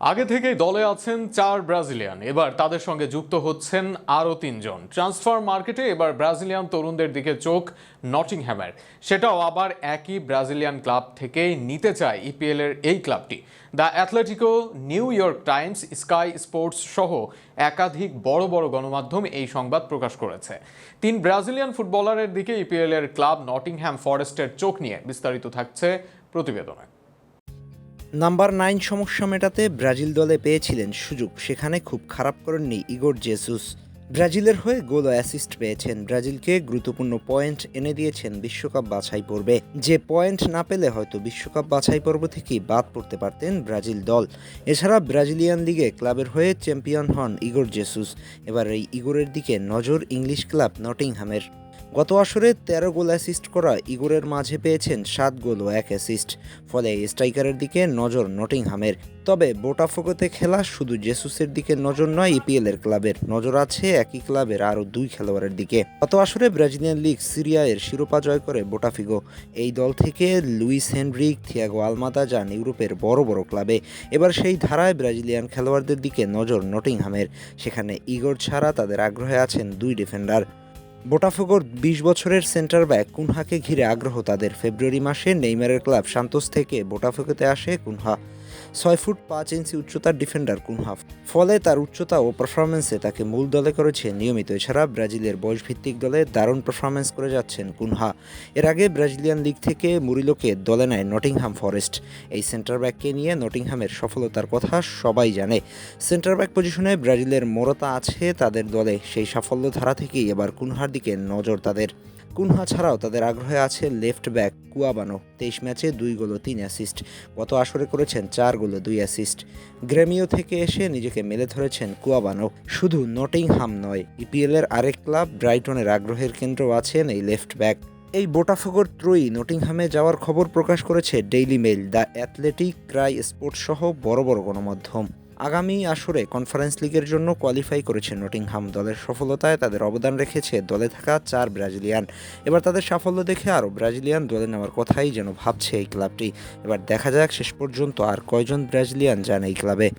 আগে থেকেই দলে আছেন চার ব্রাজিলিয়ান। এবার তাদের সঙ্গে যুক্ত হচ্ছেন আরও তিনজন। ট্রান্সফার মার্কেটে এবার ব্রাজিলিয়ান তরুণদের দিকে চোখ নটিংহ্যামের। সেটাও আবার একই ব্রাজিলিয়ান ক্লাব থেকেই নিতে চায় ইপিএল এর এই ক্লাবটি। The Athletic, New York Times, Sky Sports সহ একাধিক বড় বড় গণমাধ্যম এই সংবাদ প্রকাশ করেছে। তিন ব্রাজিলিয়ান ফুটবলারের দিকে ইপিএল এর ক্লাব নটিংহ্যাম ফরেস্টের চোখ নিয়ে বিস্তারিত থাকছে প্রতিবেদনে। নাম্বার নাইন সমস্যা মেটাতে ব্রাজিল দলে পেয়েছিলেন সুযোগ। সেখানে খুব খারাপ করেননি ইগোর জেসুস। ব্রাজিলের হয়ে গোল অ্যাসিস্ট পেয়েছেন। ব্রাজিলকে গুরুত্বপূর্ণ পয়েন্ট এনে দিয়েছেন বিশ্বকাপ বাছাই পর্বে। যে পয়েন্ট না পেলে হয়তো বিশ্বকাপ বাছাই পর্ব থেকেই বাদ পড়তে পারতেন ব্রাজিল দল। এছাড়া ব্রাজিলিয়ান লিগে ক্লাবের হয়ে চ্যাম্পিয়ন হন ইগোর জেসুস। এবার এই ইগোরের দিকে নজর ইংলিশ ক্লাব নটিংহামের। গত আসরে তেরো গোল অ্যাসিস্ট করা ইগোরের মাঝে পেয়েছেন সাত গোল ও এক অ্যাসিস্ট। ফলে স্ট্রাইকারের দিকে নজর নটিংহামের। তবে বোটাফোগোতে খেলা শুধু জেসুসের দিকে নজর নয় ইপিএল এর ক্লাবের নজর আছে একই ক্লাবের আরও দুই খেলোয়াড়ের দিকে। গত আসরে ব্রাজিলিয়ান লিগ সিরিয়া এর শিরোপা জয় করে বোটাফিগো এই দল থেকে লুইস হেনরিক, থিয়াগো আলমাদা যান ইউরোপের বড় বড় ক্লাবে। এবার সেই ধারায় ব্রাজিলিয়ান খেলোয়াড়দের দিকে নজর নটিংহামের। সেখানে ইগোর ছাড়া তাদের আগ্রহে আছেন দুই ডিফেন্ডার। বোটাফোগোর বিশ বছরের সেন্টার ব্যাক কুনহাকে ঘিরে আগ্রহ তাদের। ফেব্রুয়ারি মাসে নেইমারের ক্লাব সান্তোস থেকে বোটাফোগোতে আসে কুনহা। ছয় ফুট পাঁচ ইঞ্চি উচ্চতার ডিফেন্ডার কুনহা। ফলে তার উচ্চতা ও পারফরমেন্সে তাকে মূল দলে করেছে নিয়মিত। এছাড়া ব্রাজিলের বয়সভিত্তিক দলে দারুণ পারফরমেন্স করে যাচ্ছেন কুনহা। এর আগে ব্রাজিলিয়ান লিগ থেকে মুরিলোকে দলে নেয় নটিংহাম ফরেস্ট। এই সেন্টার ব্যাককে নিয়ে নটিংহামের সফলতার কথা সবাই জানে। সেন্টার ব্যাক পজিশনে ব্রাজিলের মোরতা আছে তাদের দলে। সেই সাফল্য ধারা থেকেই এবার কুনহার দিকে নজর তাদের। কুনহা ছাড়াও তাদের আগ্রহে আছে লেফট ব্যাক কুয়াবানো, তেইশ ম্যাচে দুই গোল তিন অ্যাসিস্ট গত আসরে করেছেন চার গোল দুই অ্যাসিস্ট গ্রেমিও থেকে এসে নিজেকে মেলে ধরেছেন কুয়াবানো। শুধু নটিংহাম নয় ইপিএল এর আরেক ক্লাব ব্রাইটনের আগ্রহের কেন্দ্র আছেন এই লেফট ব্যাক এই বোটাফোগোর ত্রয়ী নটিংহামে যাওয়ার খবর প্রকাশ করেছে ডেইলি মেইল দ্য অ্যাথলেটিক ক্রাই স্পোর্টস সহ বড় বড় গণমাধ্যম। আগামী আসরে কনফারেন্স লিগের জন্য কোয়ালিফাই করেছে নটিংহাম। দলের সফলতায় তাদের অবদান রেখেছে দলে থাকা চার ব্রাজিলিয়ান। এবার তাদের সাফল্য দেখে আরও ব্রাজিলিয়ান দলে নেওয়ার কথাই যেন ভাবছে এই ক্লাবটি। এবার দেখা যাক শেষ পর্যন্ত আর কয়জন ব্রাজিলিয়ান যান এই ক্লাবে।